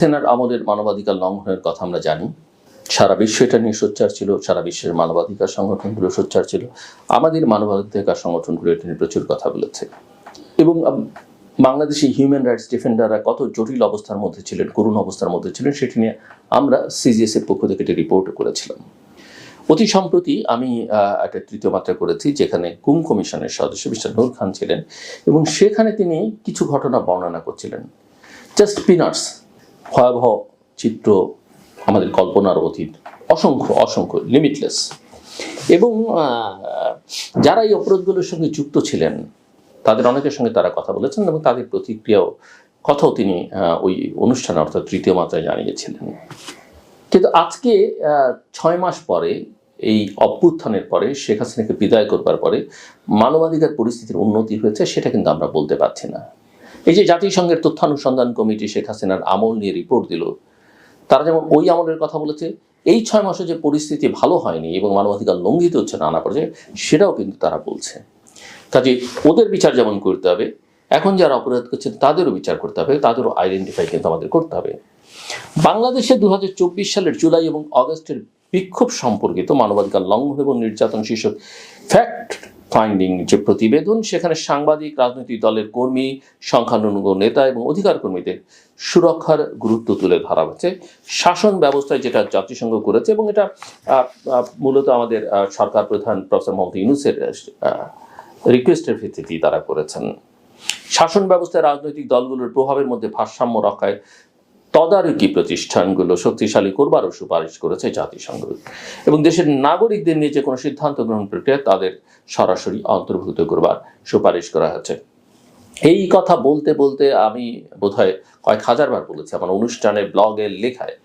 সেনার আমলের মানবাধিকার লঙ্ঘনের কথা আমরা জানি। সারা বিশ্ব এটা নিয়ে সোচ্চার ছিল, সারা বিশ্বের মানবাধিকার সংগঠনগুলো সোচ্চার ছিল। আমাদের মানবাধিকার সংগঠনগুলো এটা নিয়ে প্রচুর কথা বলেছে। এবং বাংলাদেশি হিউম্যান রাইটস ডিফেন্ডাররা কত জটিল অবস্থার মধ্যে ছিলেন, করুণ অবস্থার মধ্যে ছিলেন, সেটি নিয়ে আমরা সিজিএস এর পক্ষ থেকে একটি রিপোর্ট করেছিলাম। অতি সম্প্রতি আমি একটা তৃতীয় মাত্রা করেছি, যেখানে কুম কমিশনের সদস্য মিস্টার নূর খান ছিলেন এবং সেখানে তিনি কিছু ঘটনা বর্ণনা করছিলেন। জাস্ট পিনার্স ভয়াবহ চিত্র আমাদের কল্পনার অতীত। অসংখ্য অসংখ্য লিমিটলেস এবং যারা এই অপরাধগুলোর সঙ্গে যুক্ত ছিলেন, তাদের অনেকের সঙ্গে তারা কথা বলেছেন এবং তাদের প্রতিক্রিয়াও কথাও তিনি ওই অনুষ্ঠানে অর্থাৎ তৃতীয় মাত্রায় জানিয়েছিলেন। কিন্তু আজকে ছয় মাস পরে, এই অভ্যুত্থানের পরে, শেখ হাসিনাকে বিদায় করবার পরে, মানবাধিকার পরিস্থিতির উন্নতি হয়েছে, সেটা কিন্তু আমরা বলতে পারছি না। এই যে জাতিসংঘের তথ্যানুসন্ধান কমিটি শেখ হাসিনার আমল নিয়ে রিপোর্ট দিল, তারা যেমন ওই আমলের কথা বলেছে, এই ছয় মাসে যে পরিস্থিতি ভালো হয়নি এবং মানবাধিকার লঙ্ঘিত হচ্ছে নানা পর্যায়ে, সেটাও কিন্তু তারা বলছে। কাজে ওদের বিচার যেমন করতে হবে, এখন যারা অপরাধ করছেন তাদেরও বিচার করতে হবে, তাদেরও আইডেন্টিফাই কিন্তু আমাদের করতে হবে। বাংলাদেশে দু হাজার চব্বিশ সালের জুলাই এবং অগস্টের বিক্ষোভ সম্পর্কিত মানবাধিকার লঙ্ঘন এবং নির্যাতন শীর্ষক ফ্যাক্ট ফাইন্ডিং যে প্রতিবেদন, সেখানে সাংবাদিক, রাজনৈতিক দলের কর্মী, সংখ্যালঘু নেতা এবং অধিকার কর্মীদের সুরক্ষার গুরুত্ব তুলে ধরা হচ্ছে। শাসন ব্যবস্থায় যেটা জাতিসংঘ করেছে এবং এটা মূলত আমাদের সরকার প্রধান প্রফেসর মোহাম্মদ ইউনুসের রিকোয়েস্টের ভিত্তিতেই তারা করেছেন। শাসন ব্যবস্থায় রাজনৈতিক দলগুলোর প্রভাবের মধ্যে ভারসাম্য রক্ষায় তদারকি প্রতিষ্ঠানগুলো শক্তিশালী করবারও সুপারিশ করেছে জাতিসংঘ। এবং দেশের নাগরিকদের নিয়ে যে কোনো সিদ্ধান্ত গ্রহণ প্রক্রিয়া, তাদের সরাসরি অন্তর্ভুক্ত করবার সুপারিশ করা হয়েছে এই কথা বলতে বলতে আমি বোধহয় কয়েক হাজারবার বলেছি আমার অনুষ্ঠানে ব্লগে লেখায়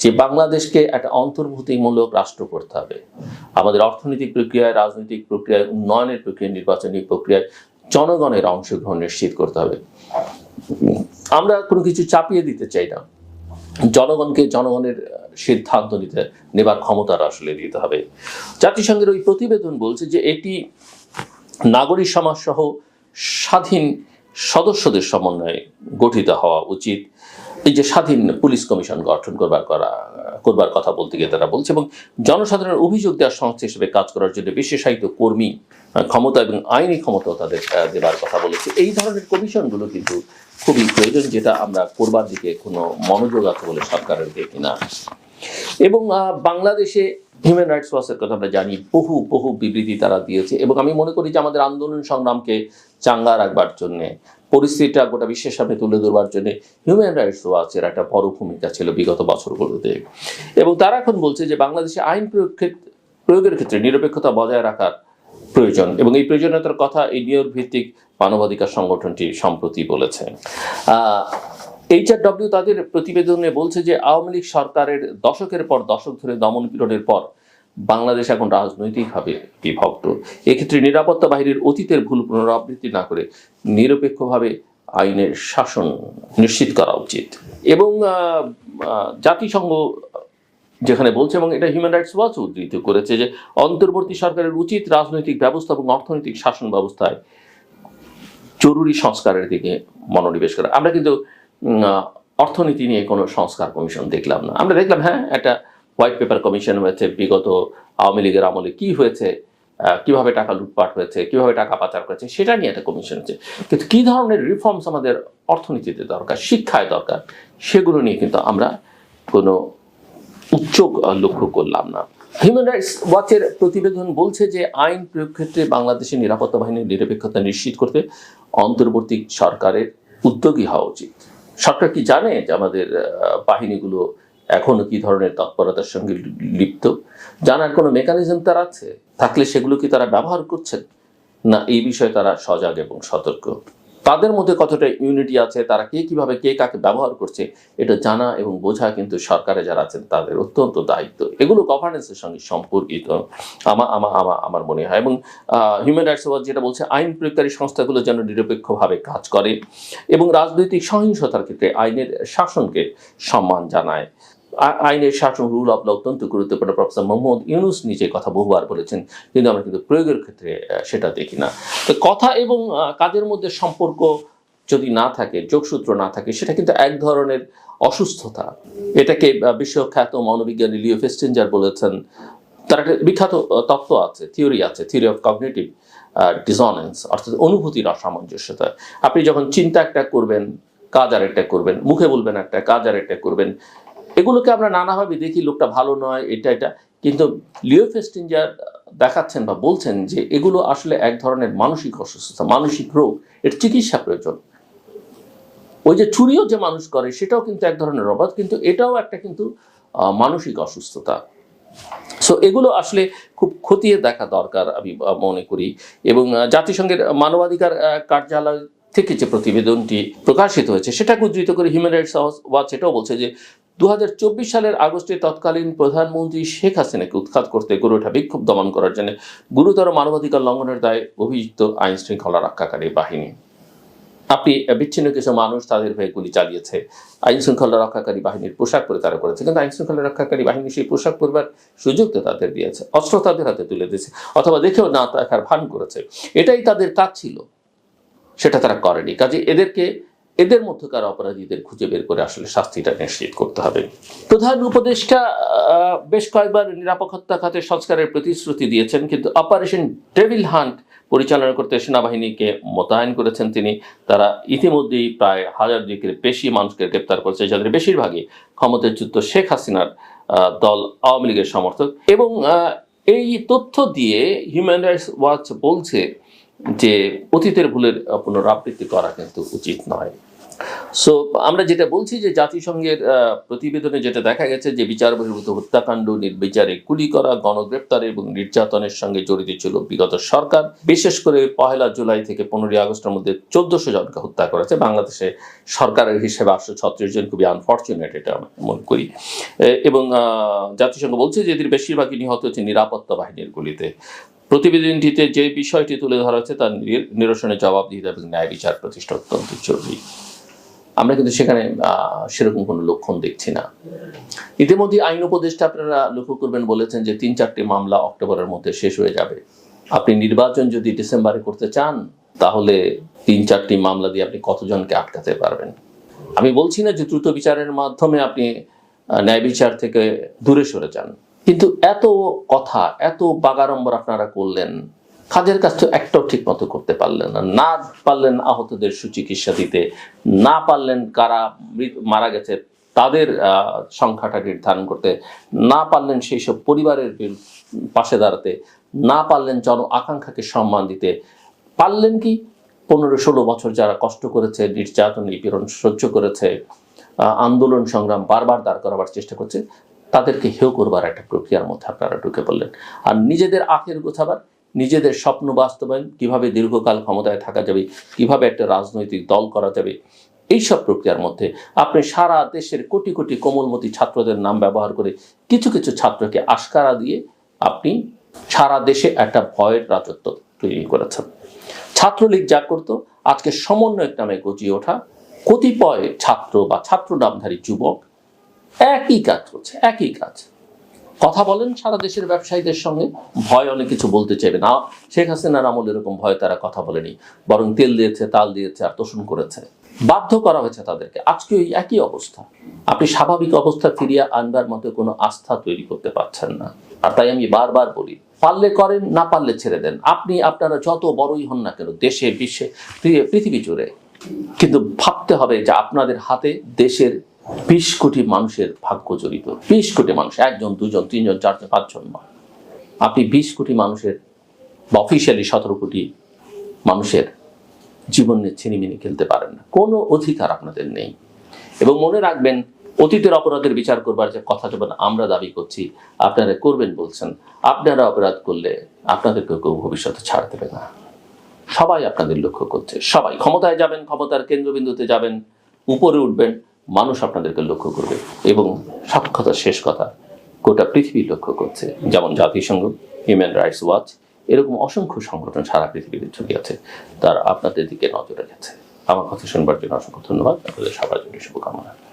যে বাংলাদেশকে একটা অন্তর্ভুক্তিমূলক রাষ্ট্র করতে হবে। আমাদের অর্থনৈতিক প্রক্রিয়ায়, রাজনৈতিক প্রক্রিয়ায়, উন্নয়নের প্রক্রিয়া নির্বাচনী প্রক্রিয়ায় জনগণের অংশগ্রহণ নিশ্চিত করতে হবে। আমরা কোনো কিছু চাপিয়ে দিতে চাই না। জনগণকে জনগণের সিদ্ধান্ত নিতে, নেবার ক্ষমতার আসলে দিতে হবে। জাতিসংঘের ওই প্রতিবেদন বলছে যে এটি নাগরিক সমাজ সহ স্বাধীন সদস্যদের সমন্বয়ে গঠিত হওয়া উচিত। এই যে স্বাধীন পুলিশ কমিশন গঠন করবার করা করবার কথা বলতে গিয়ে তারা বলছে এবং জনসাধারণের অভিযোগ দেওয়ার সংস্থা হিসেবে কাজ করার জন্য বিশেষায়িত কর্মী ক্ষমতা এবং আইনি ক্ষমতাও তাদের দেবার কথা বলেছে। এই ধরনের কমিশনগুলো কিন্তু খুবই প্রয়োজন যেটা আমরা করবার দিকে কোনো মনোযোগ আছে বলে সরকারের দেখি না এবং বাংলাদেশে হিউম্যান রাইটস ওয়াচের কথা আমরা জানি, বহু বহু বিবৃতি তারা দিয়েছে এবং আমি মনে করি যে আমাদের আন্দোলন সংগ্রামকে চাঙ্গা রাখবার জন্যে পরিস্থিতিটা গোটা বিশ্বের সামনে তুলে ধরবার জন্য হিউম্যান রাইটস ওয়াচের একটা বড় ভূমিকা ছিল বিগত বছরগুলোতে। এবং তারা এখন বলছে যে বাংলাদেশে আইন প্রয়োগ প্রয়োগের ক্ষেত্রে নিরপেক্ষতা বজায় রাখার প্রয়োজন এবং এই প্রয়োজনীয়তার কথা এই নিয়োগ ভিত্তিক মানবাধিকার সংগঠনটি সম্প্রতি বলেছে। এইচআরডব্লিউ তাদের প্রতিবেদনে বলছে যে আওয়ামী লীগ সরকারের দশকের পর দশক ধরে দমন পীড়নের পর বাংলাদেশ এখন রাজনৈতিকভাবে বিভক্ত। এক্ষেত্রে নিরাপত্তা বাহিনীর অতীতের ভুল পুনরাবৃত্তি না করে নিরপেক্ষভাবে আইনের শাসন নিশ্চিত করা উচিত। এবং জাতিসংঘ যেখানে বলছে, এবং এটা হিউম্যান রাইটস ওয়াচ উদ্ধৃত করেছে যে অন্তর্বর্তী সরকারের উচিত রাজনৈতিক ব্যবস্থা এবং অর্থনৈতিক শাসন ব্যবস্থায় জরুরি সংস্কারের দিকে মনোনিবেশ করা। আমরা কিন্তু অর্থনীতি নিয়ে কোনো সংস্কার কমিশন দেখলাম না। আমরা দেখলাম হ্যাঁ একটা হোয়াইট পেপার কমিশন হয়েছে, বিগত আওয়ামী লীগের আমলে কি হয়েছে কীভাবে টাকা লুটপাট হয়েছে, কীভাবে টাকা পাচার করেছে, সেটা নিয়ে একটা কমিশন হচ্ছে। কিন্তু কি ধরনের রিফর্মস আমাদের অর্থনীতিতে দরকার, শিক্ষায় দরকার, সেগুলো নিয়ে কিন্তু আমরা কোনো উচ্চ লক্ষ্য করলাম না। হিউম্যান রাইটস ওয়াচের প্রতিবেদন বলছে যে আইন প্রয়োগ ক্ষেত্রে বাংলাদেশের নিরাপত্তা বাহিনীর নিরপেক্ষতা নিশ্চিত করতে অন্তর্বর্তী সরকারের উদ্যোগী হওয়া উচিত। সরকার কি জানে যে আমাদের বাহিনীগুলো এখনও কি ধরনের তৎপরতার সঙ্গে লিপ্ত? জানার কোনো মেকানিজম তার আছে? থাকলে সেগুলো কি তারা ব্যবহার করছেন? না, এই বিষয়ে তারা সজাগ এবং সতর্ক। তাদের মধ্যে কতটা ইউনিটি আছে? তারা কে কীভাবে কে কাকে ব্যবহার করছে? এটা জানা এবং বোঝা কিন্তু সরকারে যারা আছেন, তাদের অত্যন্ত দায়িত্ব। এগুলো গভর্নেন্সের সঙ্গে সম্পর্কিত। আমার আমার আমার আমার মনে হয়। এবং হিউম্যান রাইটস ওয়াচ যেটা বলছে, আইন প্রয়োগকারী সংস্থাগুলো যেন নিরপেক্ষভাবে কাজ করে এবং রাজনৈতিক সহিংসতার ক্ষেত্রে আইনের শাসনকে সম্মান জানায়। আইনের শাসন রুল অফ ল অত্যন্ত গুরুত্বপূর্ণ। প্রফেসর মোহাম্মদ ইউনুস নিজে কথা বহুবার বলেছেন, কিন্তু আমরা কিন্তু প্রয়োগের ক্ষেত্রে সেটা দেখি না। তো কথা এবং কাজের মধ্যে সম্পর্ক যদি না থাকে, যোগসূত্র না থাকে, সেটা কিন্তু এক ধরনের অসুস্থতা। এটাকে বিশ্বখ্যাত মনোবিজ্ঞানী লিও ফেস্টেঞ্জার বলেছেন, তার একটা বিখ্যাত তত্ত্ব আছে, থিওরি আছে, থিওরি অফ কগনিটিভ ডিসঅনেন্স, অর্থাৎ অনুভূতির অসামঞ্জস্যতা। আপনি যখন চিন্তা একটা করবেন, কাজ আর একটা করবেন, মুখে বলবেন একটা, কাজ আর একটা করবেন এগুলোকে আমরা নানাভাবে দেখি, লোকটা ভালো নয়, এটা এটা। কিন্তু লিও ফেস্টিঞ্জার দেখাচ্ছেন বা বলছেন যে এগুলো আসলে এক ধরনের মানসিক অসুস্থতা, মানসিক রোগ। এর চিকিৎসা প্রয়োজন। ওই যে চুরিও যে মানুষ করে, সেটাও কিন্তু এক ধরনের অবাধ, কিন্তু এটাও একটা কিন্তু মানসিক অসুস্থতা। সো এগুলো আসলে খুব খতিয়ে দেখা দরকার, আমি মনে করি। এবং জাতিসংঘের মানবাধিকার কার্যালয় থেকে যে প্রতিবেদনটি প্রকাশিত হয়েছে সেটাকে উদ্ধৃত করে হিউম্যান রাইটস ওয়াচ এটাও বলছে যে দু হাজার চব্বিশ সালের আগস্টে তৎকালীন প্রধানমন্ত্রী শেখ হাসিনাকে উৎখাত করতে গড়ে ওঠা বিক্ষোভ দমন করার জন্য গুরুতর মানবাধিকার লঙ্ঘনের দায়ে অভিযুক্ত আইন শৃঙ্খলা রক্ষাকারী বাহিনী। আপনি বিচ্ছিন্ন কিছু মানুষ তাদের হয়ে গুলি চালিয়েছে। আইন শৃঙ্খলা রক্ষাকারী বাহিনীর পোশাক পরে তারা করেছে, কিন্তু আইন শৃঙ্খলা রক্ষাকারী বাহিনী সেই পোশাক পরবার সুযোগ তো তাদের দিয়েছে, অস্ত্র তাদের হাতে তুলে দিয়েছে, অথবা দেখেও না দেখার ভান করেছে। এটাই তাদের কাজ ছিল, সেটা তারা করেনি। কাজে এদেরকে এদের মধ্যকার অপরাধীদের খুঁজে বের করে আসলে শাস্তিটা নিশ্চিত করতে হবে। প্রধান উপদেষ্টা বেশ কয়েকবার নিরাপত্তা খাতে সংস্কারের প্রতিশ্রুতি দিয়েছেন, কিন্তু অপারেশন ডেভিল হান্ট পরিচালনা করতে সেনাবাহিনীকে মোতায়েন করেছেন তিনি। তারা ইতিমধ্যেই প্রায় হাজার দিকের বেশি মানুষকে গ্রেপ্তার করেছে, যাদের বেশিরভাগই ক্ষমতাচ্যুত শেখ হাসিনার দল আওয়ামী লীগের সমর্থক। এবং এই তথ্য দিয়ে হিউম্যান রাইটস ওয়াচ বলছে যে, অতীতের ভুলের পুনরাবৃত্তি করা কিন্তু উচিত নয়। সো আমরা যেটা বলছি যে জাতিসংঘের প্রতিবেদনে যেটা দেখা গেছে যে বিচার বহির্ভূত হত্যাকাণ্ড, নির্বিচারে গুলি করা গণগ্রেপ্তার এবং নির্যাতনের সঙ্গে জড়িত ছিল বিগত সরকার। বিশেষ করে পহেলা জুলাই থেকে পনেরোই আগস্টের মধ্যে চোদ্দশো জনকে হত্যা করেছে। বাংলাদেশে সরকারের হিসেবে আটশো ছত্রিশ জন, খুবই আনফর্চুনেট এটা আমি মনে করি। এবং জাতিসংঘ বলছে যে এদের বেশিরভাগই নিহত হচ্ছে নিরাপত্তা বাহিনীর গুলিতে। প্রতিবেদনটিতে যে বিষয়টি তুলে ধরা হচ্ছে তার নির- নিরসনের জবাবদিহিতা এবং ন্যায় বিচার প্রতিষ্ঠা অত্যন্ত জরুরি। আমরা কিন্তু সেখানে সেরকম কোনো লক্ষণ দেখছি না। ইতিমধ্যে আইন উপদেষ্টা আপনারা লক্ষ্য করবেন বলেছেন যে তিন চারটি মামলা অক্টোবরের মধ্যে শেষ হয়ে যাবে। আপনি নির্বাচন যদি ডিসেম্বরে করতে চান, তাহলে তিন চারটি মামলা দিয়ে আপনি কতজনকে আটকাতে পারবেন? আমি বলছি না যে দ্রুত বিচারের মাধ্যমে আপনি ন্যায় বিচার থেকে দূরে সরে যান। কিন্তু এত কথা, এত বাগাড়ম্বর আপনারা করলেন কাজের কাজ তো একটাও ঠিক মতো করতে পারলেন না। না পারলেন আহতদের সুচিকিৎসা দিতে, না পারলেন কারা মারা গেছে তাদের সংখ্যাটা নির্ধারণ করতে, না পারলেন সেই সব পরিবারের পাশে দাঁড়াতে, না পারলেন জন আকাঙ্ক্ষাকে সম্মান দিতে, পারলেন কি? পনেরো ষোলো বছর যারা কষ্ট করেছে, নির্যাতন, নিপীড়ন সহ্য করেছে আন্দোলন সংগ্রাম বারবার দাঁড় করাবার চেষ্টা করছে, তাদেরকে হেউ করবার একটা প্রক্রিয়ার মধ্যে আপনারা ঢুকে পড়লেন। আর নিজেদের আখের গোছাবার নিজেদের স্বপ্ন বাস্তবায়ন, কীভাবে দীর্ঘকাল ক্ষমতায় থাকা যাবে, কীভাবে একটা রাজনৈতিক দল করা যাবে, এইসব প্রক্রিয়ার মধ্যে আপনি সারা দেশের কোটি কোটি কোমলমতি ছাত্রদের নাম ব্যবহার করে কিছু কিছু ছাত্রকে আশকারা দিয়ে আপনি সারা দেশে একটা ভয়ের রাজত্ব তৈরি করেছেন। ছাত্রলীগ যা করতো, আজকে সমন্বয়ক নামে গজিয়ে ওঠা কতিপয় ছাত্র বা ছাত্র নামধারী যুবক একই কাজ করছে, একই কাজ। কথা বলেন সারা দেশের ব্যবসায়ীদের সঙ্গে, ভয় অনেক কিছু বলতে চাইবে না। শেখ হাসিনার আমল এরকম ভয় তারা কথা বলেনি, বরং তেল দিয়েছে, তাল দিয়েছে আর তোষণ করেছে। বাধ্য করা হয়েছে তাদেরকে। আজকে ওই একই অবস্থা। আপনি স্বাভাবিক অবস্থা ফিরিয়ে আনবার মতো কোনো আস্থা তৈরি করতে পারছেন না। আর তাই আমি বারবার বলি, পারলে করেন, না পারলে ছেড়ে দেন। আপনি, আপনারা যত বড়ই হন না কেন, দেশে, বিশ্বে, পৃথিবী জুড়ে। কিন্তু ভাবতে হবে যে আপনাদের হাতে দেশের বিশ কোটি মানুষের ভাগ্য জড়িত। বিশ কোটি মানুষ, একজন, দুজন, তিনজন, চারজন, পাঁচজন আপনি বিশ কোটি মানুষের বা অফিসিয়ালি সতেরো কোটি মানুষের জীবন নিয়ে ছিনিমিনি খেলতে পারেন না। কোনো অধিকার আপনাদের নেই। এবং মনে রাখবেন, অতীতের অপরাধের বিচার করবার যে কথা যখন আমরা দাবি করছি, আপনারা করবেন বলছেন, আপনারা অপরাধ করলে আপনাদেরকে কেউ ভবিষ্যতে ছাড় দেবে না। সবাই আপনাদের লক্ষ্য করছে। সবাই ক্ষমতায় যাবেন, ক্ষমতার কেন্দ্রবিন্দুতে যাবেন, উপরে উঠবেন। মানুষ আপনাদেরকে লক্ষ্য করবে। এবং কথা শেষ কথা গোটা পৃথিবী লক্ষ্য করছে। যেমন জাতিসংঘ হিউম্যান রাইটস ওয়াচ এরকম অসংখ্য সংগঠন সারা পৃথিবীতে ছড়িয়েছে তার আপনাদের দিকে নজর রেখেছে। আমার কথা শুনবার জন্য অসংখ্য ধন্যবাদ। আপনাদের সবার জন্য শুভকামনা।